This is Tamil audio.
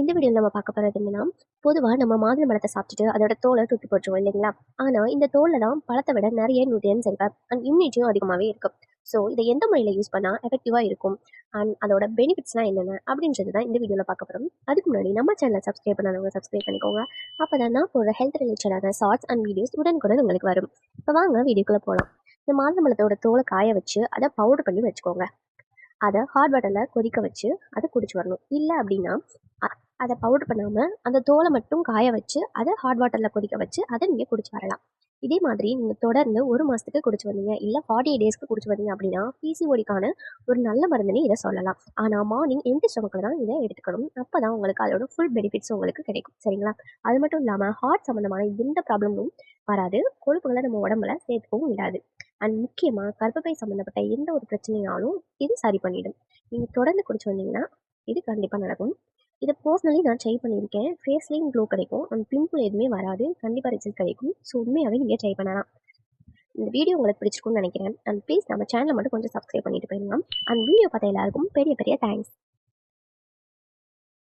இந்த வீடியோவில் நம்ம பார்க்க போகிறது என்னன்னா பொதுவாக நம்ம மாதுளை பழத்தை சாப்பிட்டுட்டு அதோட தோலை தூக்கி போட்டுருவோம் இல்லைங்களா? ஆனால் இந்த தோலில் தான் பழத்தை விட நிறைய நியூட்ரியன்ஸ் இருக்கு அண்ட் இம்யூனிட்டியும் அதிகமாகவே இருக்கும். ஸோ இதை எந்த முறையில் யூஸ் பண்ணால் எஃபெக்டிவாக இருக்கும்? அண்ட் அதோட பெனிஃபிட்ஸ்லாம் என்னென்ன? அப்படின்றது தான் இந்த வீடியோவில் பார்க்க போகிறோம் அதுக்கு முன்னாடி நம்ம சேனலை சப்ஸ்கிரைப் பண்ணாதவங்க சப்ஸ்கிரைப் பண்ணிக்கோங்க. அப்போ தான் நான் போகிற ஹெல்த் ரிலேட்டடான ஷார்ட்ஸ் அண்ட் வீடியோஸ் உடனுக்குடன் உங்களுக்கு வரும். இப்போ வாங்க வீடியோக்குள்ளே போகலாம் இந்த மாதுளை தோலை காய வச்சு அதை பவுடர் பண்ணி வச்சுக்கோங்க. அதை ஹாட் வாட்டரில் கொதிக்க வச்சு அதை குடிச்சு வரணும். இல்லை அப்படின்னா அதை பவுடர் பண்ணாமல் அந்த தோலை மட்டும் காய வச்சு அதை ஹாட் வாட்டரில் கொதிக்க வச்சு அதை நீங்கள் குடிச்சு வரலாம். இதே மாதிரி நீங்கள் தொடர்ந்து ஒரு மாதத்துக்கு குடிச்சு வந்தீங்க இல்லை ஃபார்ட்டி டேஸ்க்கு குடிச்சு வந்தீங்க அப்படின்னா பிசிஓடிக்கான ஒரு நல்ல மருந்துன்னு இதை சொல்லலாம். ஆனால் மார்னிங் எம்டி ஸ்டமக்கில் தான் இதை எடுத்துக்கணும். அப்போ தான் உங்களுக்கு அதோட ஃபுல் பெனிஃபிட்ஸ் உங்களுக்கு கிடைக்கும். சரிங்களா? அது மட்டும் இல்லாமல் ஹார்ட் சம்மந்தமான எந்த ப்ராப்ளமும் வராது. கொழுப்புகளை நம்ம உடம்புல சேர்த்துக்கவும் விடாது. அண்ட் முக்கியமாக கர்ப்பப்பை சம்மந்தப்பட்ட எந்த ஒரு பிரச்சனையாலும் இது சரி பண்ணிடும். நீங்கள் தொடர்ந்து குடிச்சு வந்தீங்கன்னா இது கண்டிப்பாக நடக்கும். இதை பர்சனலி நான் ட்ரை பண்ணியிருக்கேன். ஃபேஸ்லேயும் க்ளோ கிடைக்கும். அண்ட் பிம்பிள் எதுவுமே வராது. கண்டிப்பாக ரிசல்ட் கிடைக்கும். ஸோ உண்மையாகவே நீங்கள் ட்ரை பண்ணலாம். இந்த வீடியோ உங்களுக்கு பிடிச்சிருக்கும்னு நினைக்கிறேன். அண்ட் ப்ளீஸ் நம்ம சேனலை மட்டும் கொஞ்சம் சப்ஸ்கிரைப் பண்ணிட்டு போயிடலாம். அண்ட் வீடியோ பார்த்த எல்லாருக்கும் பெரிய பெரிய தேங்க்ஸ்